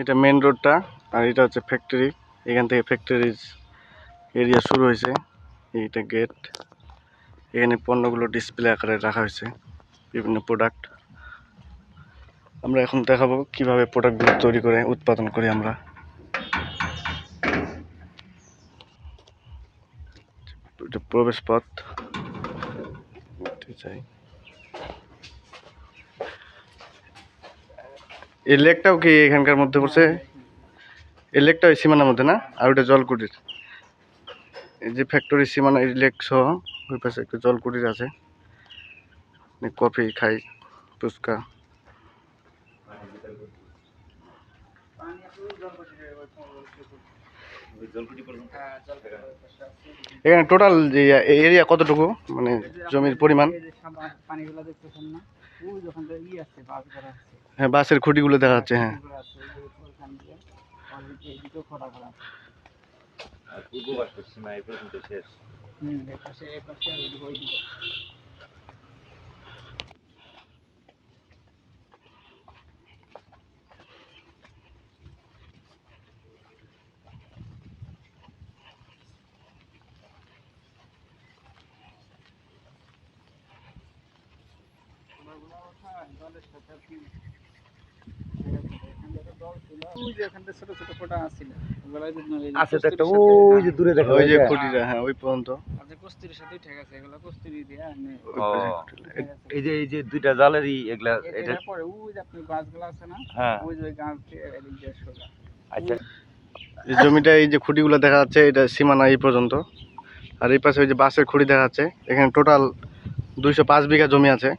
এটা মেন রোডটা আর এটা হচ্ছে ফ্যাক্টরি এখান থেকে ফ্যাক্টরির এরিয়া শুরু হয়েছে, এইটা গেট এখানে পণ্যগুলো ডিসপ্লে আকারে রাখা হয়েছে, বিভিন্ন প্রোডাক্ট আমরা এখন দেখাবো কীভাবে প্রোডাক্টগুলো তৈরি করে, উৎপাদন করি আমরা। প্রবেশ পথ চাই। এই লেকটাও কি এখানকার মধ্যে পড়ছে? এই লেকটা ওই সীমানার মধ্যে না? আর ওটা জলকুটির। এই যে ফ্যাক্টরি সীমানা এই লেক সহ ওই পাশে একটা জলকুটির আছে। কফি খাই ফুচকা। এখানে টোটাল এরিয়া কতটুকু? মানে জমির পরিমাণ? এই যে সাদা পানিগুলো দেখতেছেন না ওই যখন ই আছে বাস করা আছে হ্যাঁ বাসের খুঁটিগুলো দেখা যাচ্ছে হ্যাঁ এগুলো আছে ওই যে ওখান দিয়ে অলরেডি এইদিকেও খোলা করা আছে আর পূর্ব পাশ পশ্চিমা এই পর্যন্ত শেষ হুম এই পাশে এই পাশে আর ওইদিকে ওইদিকে আছে তো একটা ওই যে দূরে দেখা ওই যে খুঁটিটা হ্যাঁ ওই পর্যন্ত। আচ্ছা ঠিক আছে এগুলো দিয়ে। এই যে এই যে দুইটা জালেরই এগুলা এটা পরে ওই যে আপনি গাছগুলো আছে না হ্যাঁ। ওই যে সোজা আচ্ছা। এই জমিটা এই যে খুঁটিগুলো দেখা যাচ্ছে এটা সীমানা এই পর্যন্ত। আর এই পাশে ওই যে বাসের খুঁটি দেখা যাচ্ছে এখানে টোটাল দুইশো পাঁচ বিঘা জমি আছে।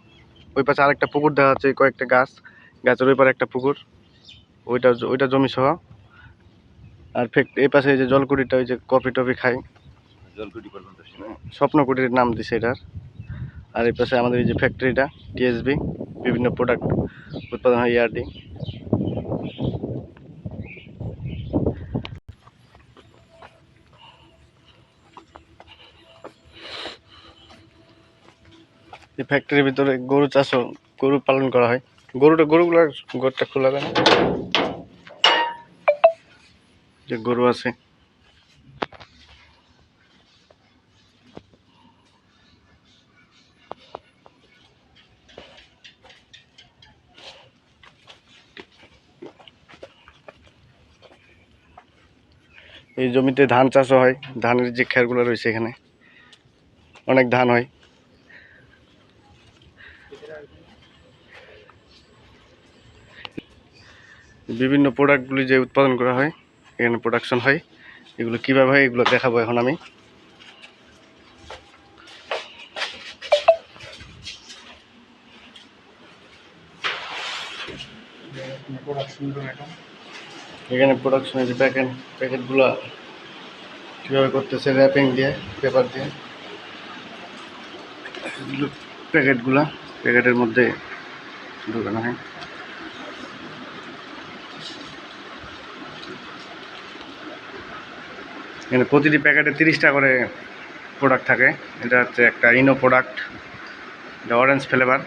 ওই পাশে আরেকটা পুকুর দেখা যাচ্ছে কয়েকটা গাছ গাছের ওই পারে একটা পুকুর। ওইটা ওইটা জমি সহ আর ফেক এই পাশে এই যে জলকুটিটা ওই যে কফি টফি খাই। জলকুটি পর্যন্ত স্বপ্নকুটির নাম দিছে এটার। আর এই পাশে আমাদের এই যে ফ্যাক্টরিটা টিএসবি বিভিন্ন প্রোডাক্ট উৎপাদন হয় ইয়ারডি এই ফ্যাক্টরির ভিতরে গরু চাষও গরু পালন করা হয়। গরুটা গরুগুলো গরুটা খোলা যায় যে গরু আছে। এই জমিতে ধান চাষও হয়। ধানের যে খেরগুলো রয়েছে এখানে, অনেক ধান হয়। বিভিন্ন প্রোডাক্টগুলি যে উৎপাদন করা হয়, এখানে প্রোডাকশন হয়, এগুলো কীভাবে হয় এগুলো দেখাবো এখন আমি। এখানে প্রোডাকশনের যে প্যাকেট প্যাকেটগুলো কীভাবে করতেছে র্যাপিং দিয়ে পেপার দিয়ে, এগুলো প্যাকেটগুলো প্যাকেটের মধ্যে ঢুকানো হয়। এখানে প্রতিটি প্যাকেটে তিরিশটা করে প্রোডাক্ট থাকে। এটা হচ্ছে একটা ইনো প্রোডাক্ট এটা অরেঞ্জ ফ্লেভার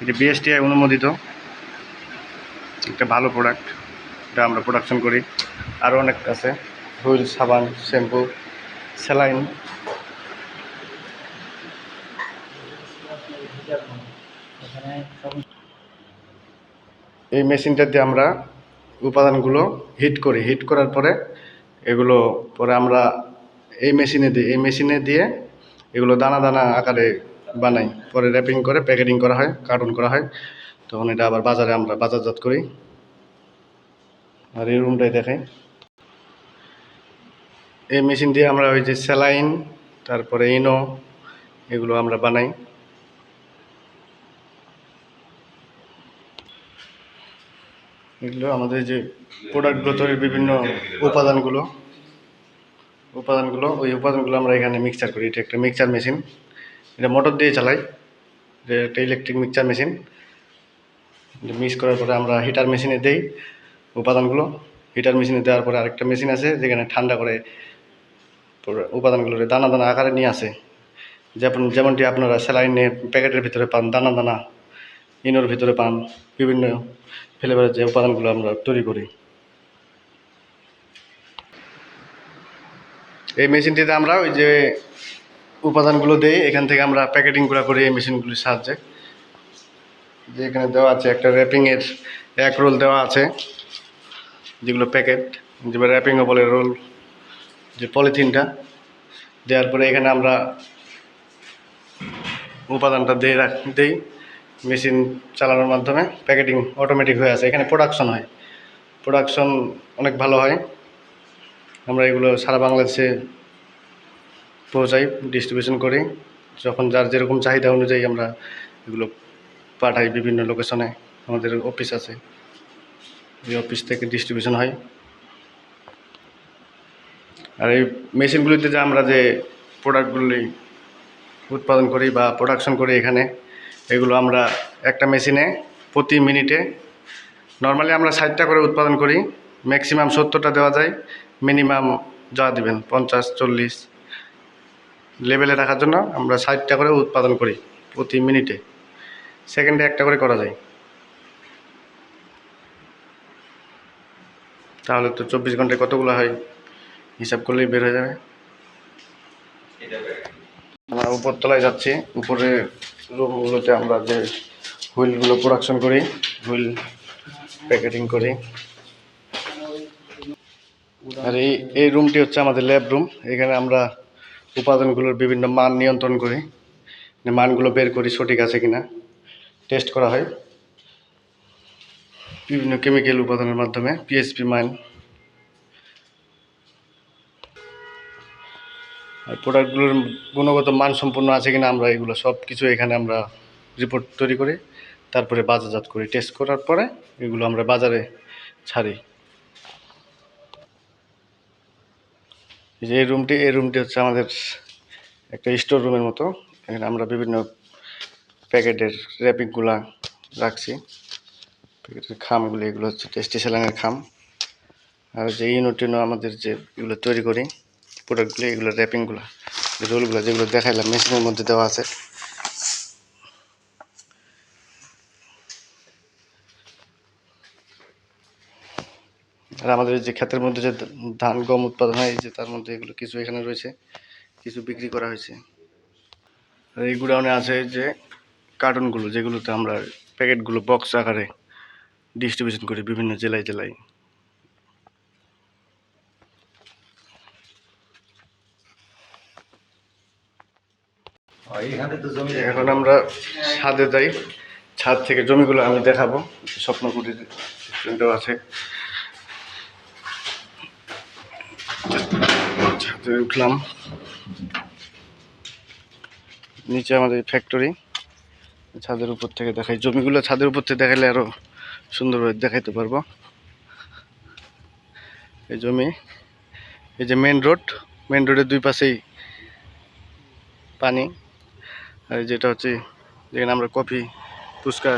এটি বিএসটিআই অনুমোদিত। একটা ভালো প্রোডাক্ট এটা আমরা প্রোডাকশন করি। আরও অনেক আছে। হুইল সাবান শ্যাম্পু স্যালাইন এই মেশিনটা দিয়ে আমরা উপাদানগুলো হিট করি। হিট করার পরে এগুলো পরে আমরা এই মেশিনে দিই এই মেশিনে দিয়ে এগুলো দানা দানা আকারে বানাই। পরে র্যাপিং করে প্যাকেটিং করা হয় কার্টুন করা হয়। তখন এটা আবার বাজারে আমরা বাজারজাত করি। আর এই রুমটাই দেখাই। এই মেশিন দিয়ে আমরা ওই যে স্যালাইন, তারপরে ইনো, এগুলো আমরা বানাই। এগুলো আমাদের যে প্রোডাক্টগুলো তৈরির বিভিন্ন উপাদানগুলো উপাদানগুলো, ওই উপাদানগুলো আমরা এখানে মিক্সচার করি। এটা একটা মিক্সচার মেশিন এটা মোটর দিয়ে চালাই। এটা একটা ইলেকট্রিক মিক্সচার মেশিন মিক্স করার পরে আমরা হিটার মেশিনে দেই উপাদানগুলো। হিটার মেশিনে দেওয়ার পরে আরেকটা মেশিন আছে, যেখানে ঠান্ডা করে উপাদানগুলো দানা দানা আকারে নিয়ে আসে। যেমন, যেমনটি আপনারা স্যালাইনে প্যাকেটের ভিতরে পান, দানা দানা, ইনোর ভিতরে পান, বিভিন্ন ফ্লেভারের যে উপাদানগুলো আমরা তৈরি করি। এই মেশিনটিতে আমরা ওই যে উপাদানগুলো দিই, এখান থেকে আমরা প্যাকেটিংগুলো করি এই মেশিনগুলির সাহায্যে। যে এখানে দেওয়া আছে একটা র্যাপিংয়ের এক রোল দেওয়া আছে, যেগুলো প্যাকেট যে র্যাপিংও বলে রোল, যে পলিথিনটা। দেওয়ার পরে এখানে আমরা উপাদানটা দিয়ে রাখ, দিই। মেশিন চালানোর মাধ্যমে প্যাকেটিং অটোমেটিক হয়ে আছে এখানে প্রোডাকশন হয়। প্রোডাকশন অনেক ভালো হয়। আমরা এগুলো সারা বাংলাদেশে পৌঁছাই ডিস্ট্রিবিউশন করি। যখন যার যেরকম চাহিদা অনুযায়ী আমরা এগুলো পাঠাই বিভিন্ন লোকেশনে আমাদের অফিস আছে। এই অফিস থেকে ডিস্ট্রিবিউশন হয়। আর এই মেশিনগুলিতে যে আমরা যে প্রোডাক্টগুলি উৎপাদন করি বা প্রোডাকশন করি এখানে এগুলো আমরা একটা মেশিনে প্রতি মিনিটে নর্মালি আমরা ষাটটা করে উৎপাদন করি ম্যাক্সিমাম সত্তরটা দেওয়া যায় মিনিমাম যা দিবেন পঞ্চাশ চল্লিশ লেভেলে রাখার জন্য আমরা ষাটটা করে উৎপাদন করি প্রতি মিনিটে। সেকেন্ডে একটা করে করা যায়। তাহলে তো চব্বিশ ঘন্টায় কতগুলো হয়? হিসাব করলেই বের হয়ে যাবে। আমরা উপরতলায় যাচ্ছি উপরে রুমগুলোতে আমরা যে হুইলগুলো প্রোডাকশন করি, হুইল প্যাকেটিং করি। আর এই এই রুমটি হচ্ছে আমাদের ল্যাব রুম এখানে আমরা উপাদানগুলোর বিভিন্ন মান নিয়ন্ত্রণ করি। মানে মানগুলো বের করি সঠিক আছে কিনা টেস্ট করা হয়। বিভিন্ন কেমিক্যাল উপাদানের মাধ্যমে পিএসপি মান। আর প্রোডাক্টগুলোর গুণগত মান সম্পূর্ণ আছে কিনা আমরা এগুলো সব কিছু এখানে আমরা রিপোর্ট তৈরি করি, তারপরে বাজারজাত করি টেস্ট করার পরে এগুলো আমরা বাজারে ছাড়ি। যে এই রুমটি এই রুমটি হচ্ছে আমাদের একটা স্টোর রুমের মতো। এখানে আমরা বিভিন্ন প্যাকেটের র্যাপিংগুলা রাখছি। প্যাকেটের খামগুলো এগুলো হচ্ছে টেস্টি স্যালাইনের খাম। আর যে ইউনিটিনো আমাদের যে এগুলো তৈরি করি। প্রোডাক্টগুলো এগুলো র্যাপিংগুলো রোলগুলো যেগুলো দেখাইলাম মেশিনের মধ্যে দেওয়া আছে। আর আমাদের যে ক্ষেতের মধ্যে যে ধান, গম উৎপাদন হয় যে তার মধ্যে এগুলো কিছু এখানে রয়েছে, কিছু বিক্রি করা হয়েছে। আর এই গুডাউনে আছে যে কার্টুনগুলো যেগুলোতে আমরা প্যাকেটগুলো বক্স আকারে ডিস্ট্রিবিউশন করি বিভিন্ন জেলায় জেলায় এইখানে তো জমি এখন আমরা ছাদে যাই। ছাদ থেকে জমিগুলো আমি দেখাবো। স্বপ্নকুটির রেস্টুরেন্টও আছে। ছাদে উঠলাম। নিচে আমাদের ফ্যাক্টরি ছাদের উপর থেকে দেখাই। জমিগুলো ছাদের উপর থেকে দেখালে আরও সুন্দরভাবে দেখাইতে পারব। এই জমি, এই যে মেন রোড মেন রোডের দুই পাশেই পানি। যেটা হচ্ছে, যেখানে আমরা কফি ফুচকা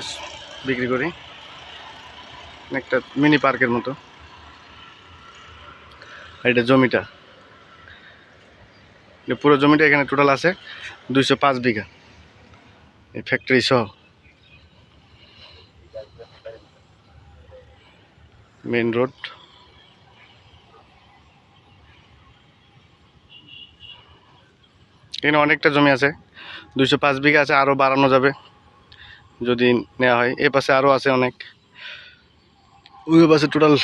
বিক্রি করি। একটা মিনি পার্কের মতো। আর এটা জমিটা। পুরো জমিটা এখানে টোটাল আছে দুইশো পাঁচ বিঘা। এই ফ্যাক্টরি সহ। মেন রোড এখানে অনেকটা জমি আছে। দুইশো পাঁচ বিঘা আছে, আরও বাড়ানো যাবে। যদি নেওয়া হয়। এ পাশে আরও আছে অনেক। ওই পাশে টোটাল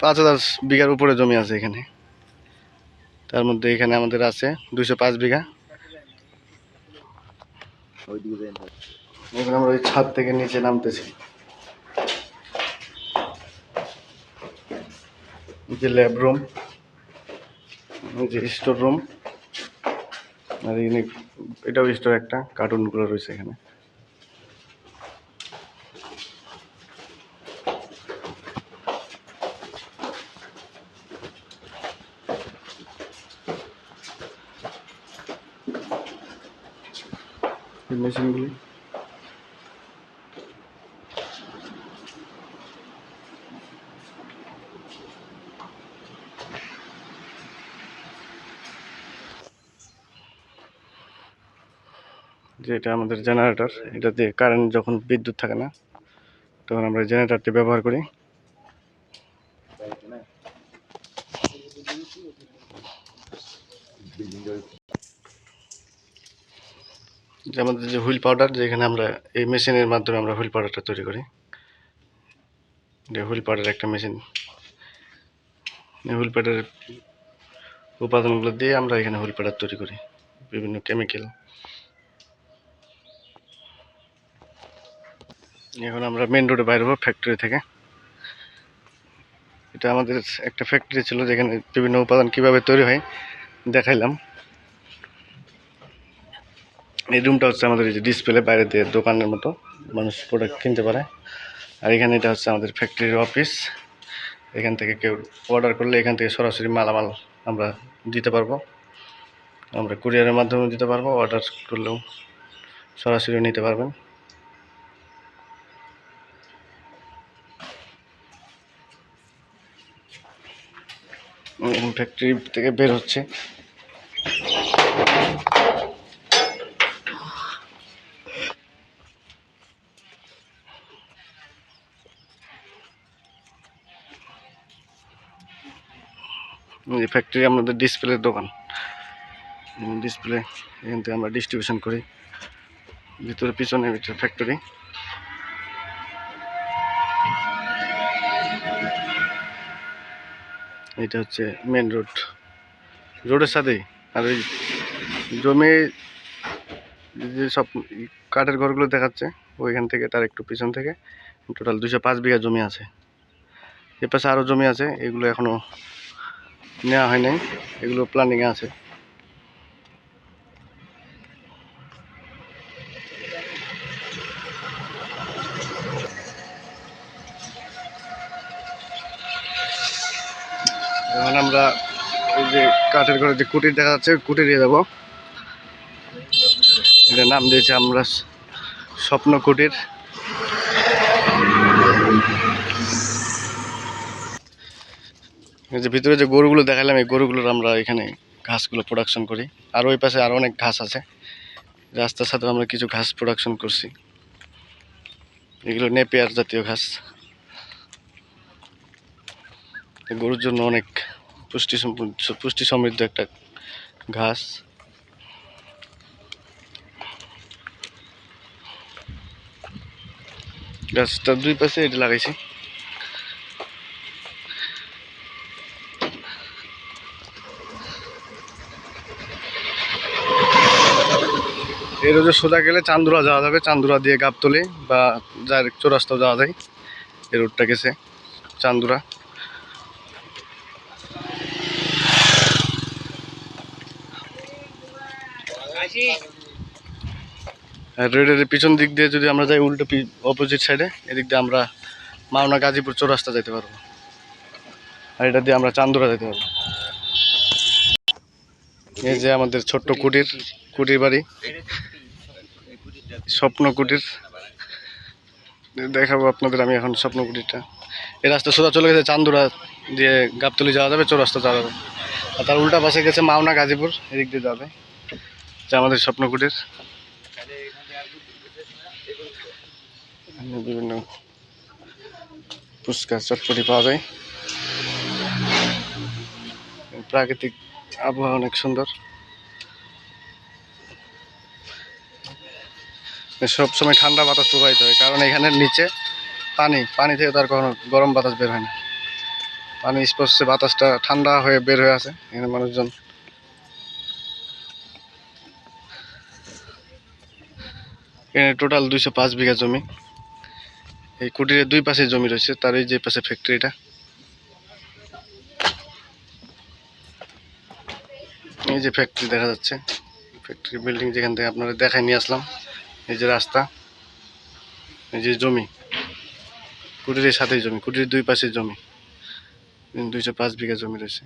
পাঁচ হাজার বিঘার উপরে জমি আছে এখানে। তার মধ্যে এখানে আমাদের আছে দুইশো পাঁচ বিঘা। এখন আমরা ওই ছাদ থেকে নিচে নামতেছি। যে ল্যাব রুম যে স্টোর রুম আর এখানে এটাও স্টোর একটা কার্টুনগুলো রয়েছে এখানে এই মেশিনগুলি যে এটা আমাদের জেনারেটর এটা দিয়ে কারেন্ট যখন বিদ্যুৎ থাকে না, তখন আমরা জেনারেটরটি ব্যবহার করি। যে আমাদের যে হুইল পাউডার, যেখানে আমরা এই মেশিনের মাধ্যমে আমরা হুইল পাউডারটা তৈরি করি। হুইল পাউডার একটা মেশিন। হুইল পাউডারের উপাদানগুলো দিয়ে আমরা এখানে হুইল পাউডার তৈরি করি। বিভিন্ন কেমিক্যাল এখন আমরা মেন রোডে বাইর হব ফ্যাক্টরি থেকে। এটা আমাদের একটা ফ্যাক্টরি ছিল যেখানে বিভিন্ন উপাদান কীভাবে তৈরি হয় দেখাইলাম। এই রুমটা হচ্ছে আমাদের এই যে ডিসপ্লে বাইরে দিয়ে দোকানের মতো, মানুষ প্রোডাক্ট কিনতে পারে। আর এখানে এটা হচ্ছে আমাদের ফ্যাক্টরির অফিস এখান থেকে কেউ অর্ডার করলে এখান থেকে সরাসরি মালামাল আমরা দিতে পারব। আমরা কুরিয়ারের মাধ্যমে দিতে পারব অর্ডার করলেও সরাসরি নিতে পারবেন। ফ্যাক্টরি থেকে বের হচ্ছে। এই ফ্যাক্টরি আমাদের ডিসপ্লের দোকান। ডিসপ্লে এখান থেকে আমরা ডিস্ট্রিবিউশন করি। ভিতরে, পিছনে ভিতরে ফ্যাক্টরি এটা হচ্ছে মেন রোড রোডের সাথেই। আর ওই জমি যে সব কাঠের ঘরগুলো দেখাচ্ছে, ওইখান থেকে তার একটু পিছন থেকে টোটাল দুশো পাঁচ বিঘা জমি আছে। এ পাশে আরও জমি আছে, এগুলো এখনও নেওয়া হয় নাই। এগুলো প্ল্যানিংয়ে আছে। এখন আমরা ওই যে কাঠের ঘরে যে কুটির দেখা যাচ্ছে কুটির যাব। এটার নাম দিয়েছি আমরা স্বপ্ন কুটির। এই যে ভিতরে যে গরুগুলো দেখালাম, এই গরুগুলোর আমরা এখানে ঘাসগুলো প্রোডাকশন করি। আর ওই পাশে আরও অনেক ঘাস আছে। রাস্তার সাথে আমরা কিছু ঘাস প্রোডাকশন করছি। এগুলো নেপিয়ার জাতীয় ঘাস। গরুর জন্য অনেক পুষ্টি পুষ্টি সমৃদ্ধ একটা ঘাস। গাছটা দুই পাশে এটা লাগাইছি। এই রোজে সোজা গেলে চান্দুরা যাওয়া যাবে, চান্দুরা দিয়ে গাবতলি বা যার চৌরাস্তাও যাওয়া যায়, এই রোডটা গেছে, চান্দুরা আর রোডের পিছন দিক দিয়ে যদি আমরা যাই, উল্টো অপোজিট সাইডে এদিক দিয়ে আমরা মাওনা গাজীপুর চৌরাস্তা যেতে পারব। আর এটা দিয়ে আমরা চান্দুরা যেতে পারব। এই যে আমাদের ছোট্ট কুটির কুটির বাড়ি। স্বপ্ন কুটির। দেখাবো আপনাদের আমি এখন স্বপ্ন কুটিরটা। এই রাস্তা সোজা চলে গেছে চান্দুরা দিয়ে গাবতলি যাওয়া যাবে, চৌরাস্তা যাওয়া যাবে। আর তার উল্টা পাশে গেছে মাওনা গাজীপুর, এদিক দিয়ে যাবে। যে আমাদের স্বপ্ন কুটির বিভিন্ন ফুচকা চটপটি পাওয়া যায়। প্রাকৃতিক আবহাওয়া অনেক সুন্দর। সব সময় ঠান্ডা বাতাস প্রবাহিত হয়, কারণ এখানের নিচে পানি পানি থেকে তার কখনো গরম বাতাস বের হয় না। পানি স্পর্শে বাতাসটা ঠান্ডা হয়ে বের হয়ে আছে এখানে মানুষজন। এখানে টোটাল দুইশো পাঁচ বিঘা জমি। এই কুটিরের দুই পাশে জমি রয়েছে, তার এই যে পাশে ফ্যাক্টরিটা এই যে ফ্যাক্টরি দেখা যাচ্ছে। ফ্যাক্টরি বিল্ডিং যেখান থেকে আপনারা দেখাই নিয়ে আসলাম। এই যে রাস্তা, এই যে জমি। কুটিরের সাথেই জমি, কুটিরের দুই পাশে জমি। দুইশো পাঁচ বিঘা জমি রয়েছে।